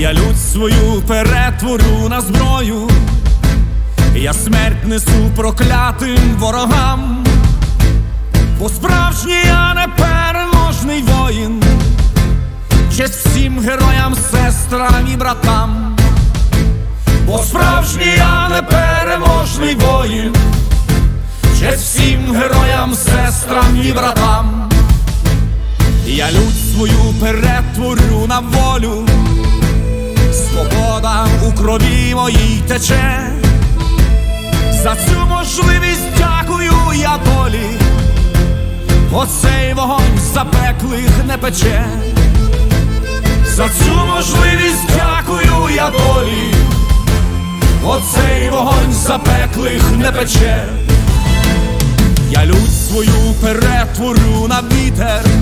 свою перетворю на зброю, я смерть несу проклятим ворогам, бо справжній я непереможний воїн, честь всім героям, сестрам і братам, бо справжній я непереможний воїн, честь всім героям, сестрам і братам. Я лють свою перетворю на волю, крові моїй тече. За цю можливість дякую я долі, оцей вогонь запеклих не пече. За цю можливість дякую я долі, оцей вогонь запеклих не пече. Я лють свою перетворю на вітер.